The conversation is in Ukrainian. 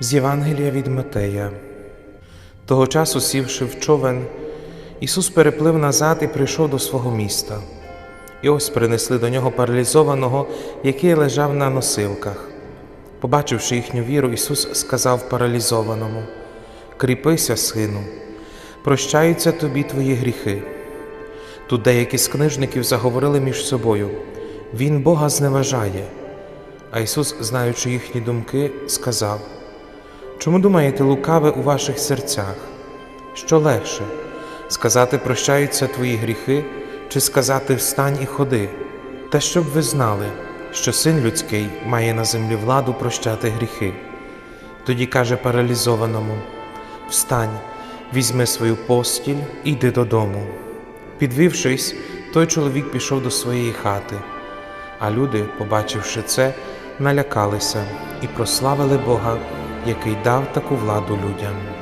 З Євангелія від Матея. Того часу, сівши в човен, Ісус переплив назад і прийшов до свого міста. І ось принесли до нього паралізованого, який лежав на носилках. Побачивши їхню віру, Ісус сказав паралізованому: Кріпися, сину, прощаються тобі твої гріхи. Тут деякі з книжників заговорили між собою: Він Бога зневажає. А Ісус, знаючи їхні думки, сказав: Чому думаєте лукаве у ваших серцях? Що легше сказати прощаються твої гріхи, чи сказати встань і ходи? Та щоб ви знали, що син людський має на землі владу прощати гріхи. Тоді каже паралізованому: Встань, візьми свою постіль і йди додому. Підвівшись, той чоловік пішов до своєї хати, а люди, побачивши це, налякалися і прославили Бога, який дав таку владу людям.